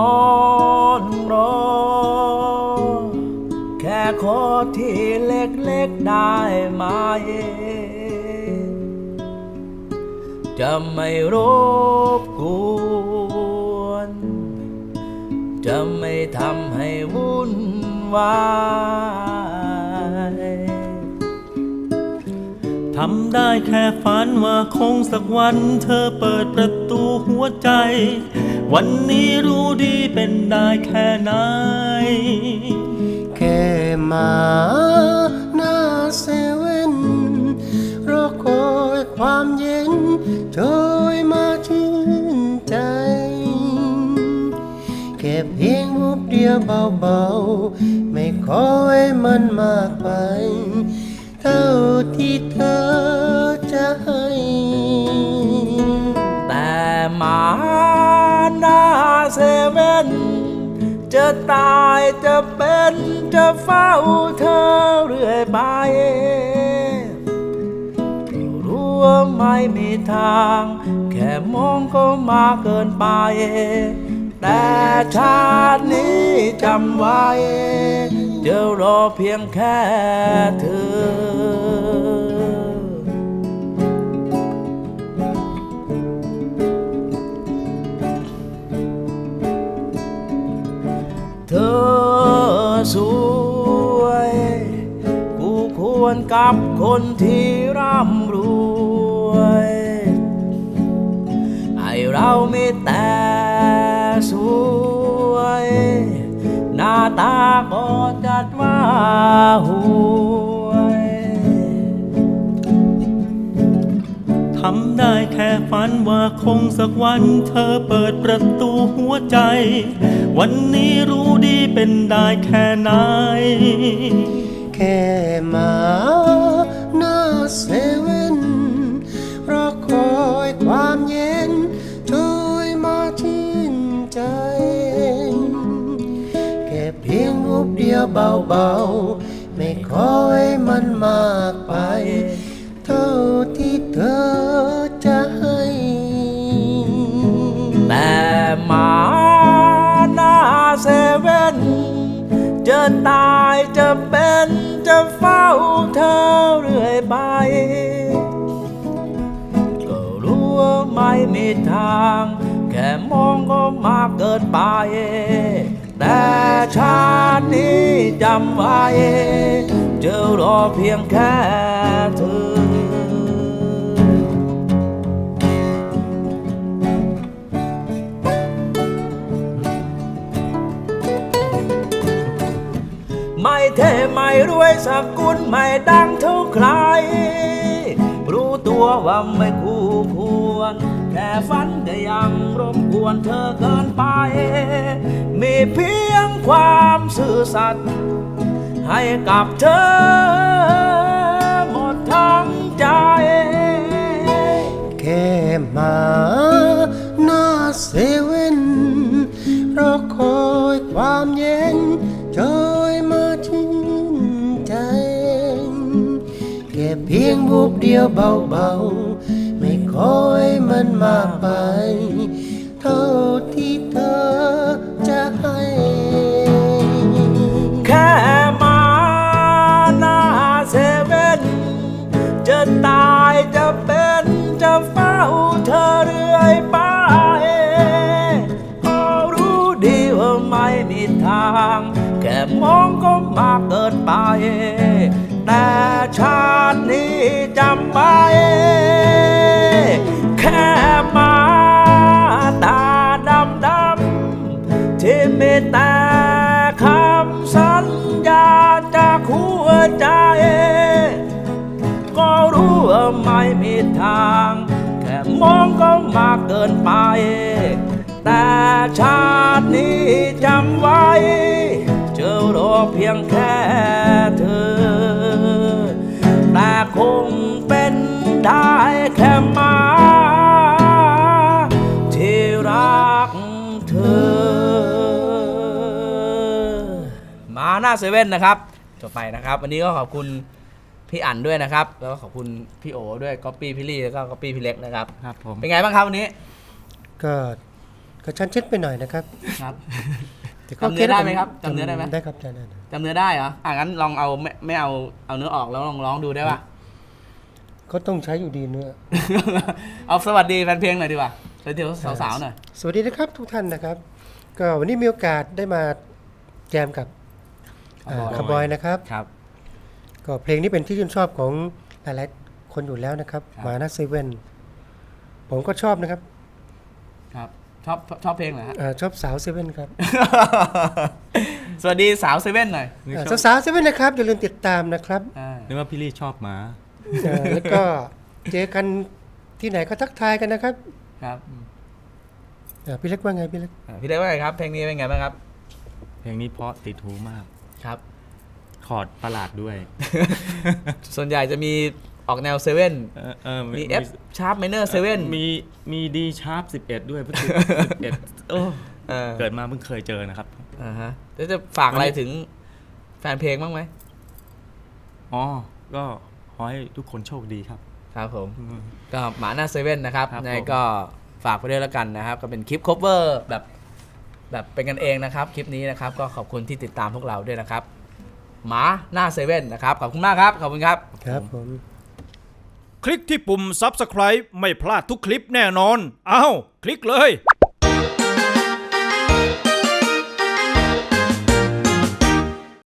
อนรอ แค่ขอที่เล็กๆได้มาเองจะไม่รบกวน จะไม่ทำให้วุ่นวาย ได้แค่ฝันว่าคงสักวันเธอเปิดประตูหัวใจ วันนี้รู้ดีเป็นได้แค่ไหน แค่มาหน้าเซเว่นรอคอยความเย็นโชยมาชื่นใจ แค่เพียงรูปเดียวเบาๆ ไม่ขอให้มันมากไป เท่าที่เธอ เซเว่นจะตายจะเป็นจะเฝ้าเธอเรื่อยไปรู้ว่าไม่มีทาง แค่มองก็มาเกินไป แต่ชาตินี้จำไว้จะรอเพียงแค่เธอ สวย กูควรกับคนที่ร่ำรวยไอเรามีแต่สวย หน้าตาก็จัดว่าห่วยทำได้แค่ฝันว่าคงสักวันเธอเปิดประตูหัวใจ วันนี้รู้ดีเป็นได้แค่ไหน แค่มาหน้าเซเว่นรอคอยความเย็นช่วยมาชื่นใจ แค่เพียงรูปเดียวเบาๆ จะตายจะเป็นจะเฝ้าเธอเรื่อยไป ก็รู้ว่าไม่มีทาง แค่มองก็มากเกินไป แต่ชาตินี้จำไว้จะรอเพียงแค่เธอ ไม่เท่ไม่รวยสกุลไม่ดังเท่าใคร รู้ตัวว่าไม่คู่ควรแค่ฝันก็ยังรบกวนเธอเกินไป มีเพียงความซื่อสัตย์ให้กับเธอหมดทั้งใจ แค่มาหน้าเซ เพียงบูบเดียวเบาๆ ไม่ขอให้มันมากไป เท่าที่เธอจะให้แค่มาหน้าเซเว่นจะตายจะเป็นจะเฝ้าเธอเรื่อยไปก็รู้ดีว่าไม่มีทาง แค่มองก็มากเกินไป แต่ชาตินี้จำไว้แค่มาตาดำดำที่มีแต่คำสัญญาจากหัวใจ ก็รู้ว่าไม่มีทาง แค่มองก็มากเกินไป แต่ชาตินี้จำไว้ เจอรอเพียงแค่เธอ คงเป็นได้แค่มาที่รักเธอ มาหน้าเซเว่นนะครับ จบไปนะครับ วันนี้ก็ขอบคุณพี่อั๋นด้วยนะครับ แล้วก็ขอบคุณพี่โอด้วยก๊อปปี้พี่ลี่แล้วก็ก๊อปปี้พี่เล็กนะครับ ครับผม เป็นไงบ้างครับวันนี้ ก็ก็ชันเช็ดไปหน่อยนะครับครับแต่ก็จำเนื้อได้ไหมครับจำเนื้อได้ไหมได้ครับได้ได้จำเนื้อได้เหรออะงั้นลองเอาไม่ไม่เอาเอาเนื้อออกแล้วลองร้องดูได้ป่ะ ก็ต้องใช้อยู่ดีเนื้อ เอาสวัสดีแฟนเพลงหน่อยดีกว่าสวัสดีสาวๆหน่อย สวัสดีนะครับทุกท่านนะครับ ก็วันนี้มีโอกาสได้มาแจมกับครับคาร์บอยนะครับ ครับ ก็เพลงนี้เป็นที่ชื่นชอบของหลายๆคนอยู่แล้วนะครับครับมานาเซเว่นผมก็ชอบนะครับ ครับ ชอบชอบเพลงเหรอฮะอาชอบสาวเซเว่นครับ สวัสดีสาวเซเว่นหน่อยนึกอ่าชอบสาวๆเซเว่นนะครับอย่าลืมติดตามนะครับอ่านึกว่าพี่ลี่ชอบหมา เอ่อแล้วก็เจอกันที่ไหนก็ทักทายกันนะครับครับอ่าพี่เล็กว่าไงพี่เล็กอ่าพี่เล็กว่าไงครับ เพลงนี้เป็นไงบ้างครับ เพลงนี้เพราะติดหูมาก ครับ คอร์ดประหลาดด้วย ส่วนใหญ่จะมีออกแนวเซเว่นเออเออมี F sharp minor 7มีมีดีชาร์ปสิบเอ็ดด้วยเพิ่งสิบเอ็ดโอ้เออเกิดมาเพิ่งเคยเจอนะครับ อ่าฮะแล้วจะฝากอะไรถึงแฟนเพลงบ้างไหมอ๋อ ก็ข อให้ทุกคนโชคดีครับ ครับผม ก็หมาหน้าเซเว่นนะครับครับในผม ก็ฝากไปด้วยแล้วกันนะครับ ก็เป็นคลิปค o เวอร์แบบแบบเป็นกันเองนะครับ คลิปนี้นะครับ ก็ขอบคุณที่ติดตามพวกเราด้วยนะครับ หมาหน้าเซเว่นนะครับ ขอบคุณมากครับ ขอบคุณครับ ครับผม คลิกที่ปุ่ม Subscribe ไม่พลาดทุกคลิปแน่นอนอ้าวคลิกเลย